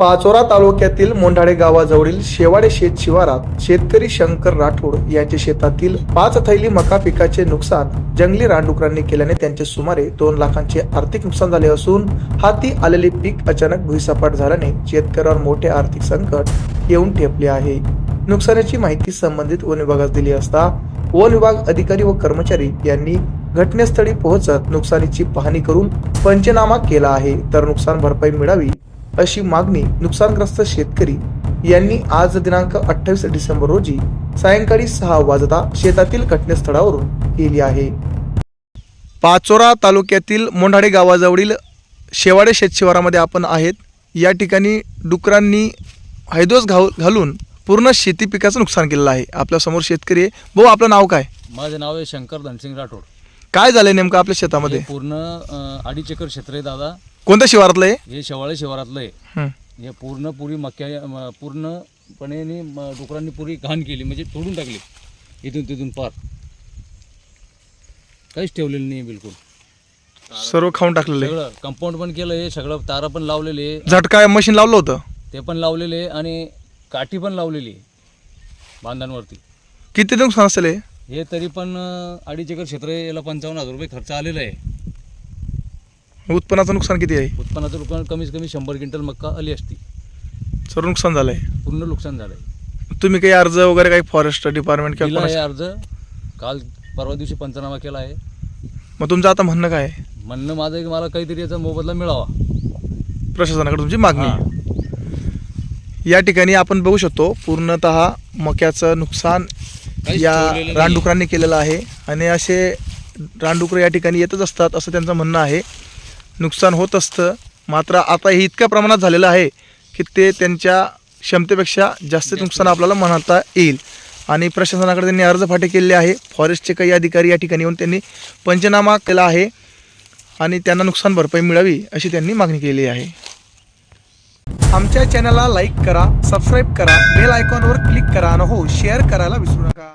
पाचोरा तालुक्यातील मोंढाळे गावाजवळील शेवाडे शेत शिवारात शेतकरी शंकर राठोड यांच्या शेतातील पाच थैली मका पिकाचे नुकसान जंगली रानडुकरांनी केल्याने त्यांचे सुमारे दोन लाखांचे आर्थिक नुकसान झाले असून हाती आलेले पीक अचानक भुईसपाट झाल्याने शेतकऱ्यावर मोठे आर्थिक संकट येऊन ठेपले आहे. नुकसानाची माहिती संबंधित वन विभागास दिली असता वन विभाग अधिकारी व कर्मचारी यांनी घटनास्थळी पोहोचत नुकसानीची पाहणी करून पंचनामा केला आहे. तर नुकसान भरपाई मिळावी अशी मागणी नुकसानग्रस्त शेतकरी यांनी आज दिनांक अठ्ठावीस डिसेंबर रोजी सायंकाळी सहा वाजता शेतातील घटनास्थळावरून केली आहे. पाचोरा तालुक्यातील मोंढाडे गावाजवळील शेवाडे शेतशिवारामध्ये आपण आहेत. या ठिकाणी डुकरांनी हैदोस घाव घालून पूर्ण शेती पिकाचं नुकसान केलेलं आहे. आपल्यासमोर शेतकरी आहे. भाऊ आपलं नाव काय? माझं नाव आहे शंकर धनसिंग राठोड. काय झालंय नेमकं आपल्या शेतामध्ये? पूर्ण अडीच एकर क्षेत्र आहे दादा. कोणत्या शिवारातलं आहे हे शेवाळे शिवारातलं आहे. हं. हे पूर्ण पुरी मक्या म- पूर्णपणे नी म- डुकरांनी पुरी घाण केली म्हणजे तोडून टाकली. इथून तिथून पार. काहीच ठेवलेलं नाही बिलकुल. सर्व खाऊन टाकलेलं आहे. सगळं कंपाऊंड पण केलं आहे सगळं तारा पण लावलेले आहे. झटका मशीन लावलं होतं? ते पण लावलेले आहे आणि काठी पण लावलेली आहे बांधांवरती. किती नुकसान असेल हे? हे तरी पण अं, अडीच एकर क्षेत्र आहे याला पंचावन्न हजार रुपये खर्च आलेला आहे. उत्पन्नाचं नुकसान किती आहे? उत्पन्नाचं रुपये कमीत कमी शंभर क्विंटल मक्का आली असती. सर्व नुकसान झालंय. पूर्ण नुकसान झालं आहे तुम्ही काही अर्ज वगैरे काही फॉरेस्ट डिपार्टमेंट किंवा दिला आहे अर्ज. काल परवा दिवशी पंचनामा केला आहे. मग तुमचं आता म्हणणं काय आहे? म्हणणं माझं आहे की मला काहीतरी याचा मोबदला मिळावा. प्रशासनाकडे तुमची मागणी हा. आहे. या ठिकाणी आपण बघू शकतो पूर्णतः मक्याचं नुकसान काहीच या ठेवलेलं नाही. रानडुकरांनी केलेलं आहे. आणि असे रानडुकर या ठिकाणी येतच असतात असं त्यांचं म्हणणं आहे. नुकसान होत असतं. मात्र आता हे इतक्या प्रमाणात झालेलं आहे की ते त्यांच्या क्षमतेपेक्षा जास्त नुकसान आपल्याला म्हणता येईल. आणि प्रशासनाकडे त्यांनी अर्ज फाटे केलेले आहे. फॉरेस्टचे काही अधिकारी या ठिकाणी येऊन त्यांनी पंचनामा केला आहे आणि त्यांना नुकसान भरपाई मिळावी अशी त्यांनी मागणी केली आहे. आमच्या चॅनलला लाईक करा सबस्क्राईब करा बेल आयकॉनवर क्लिक करा आणि हो शेअर करायला विसरू नका.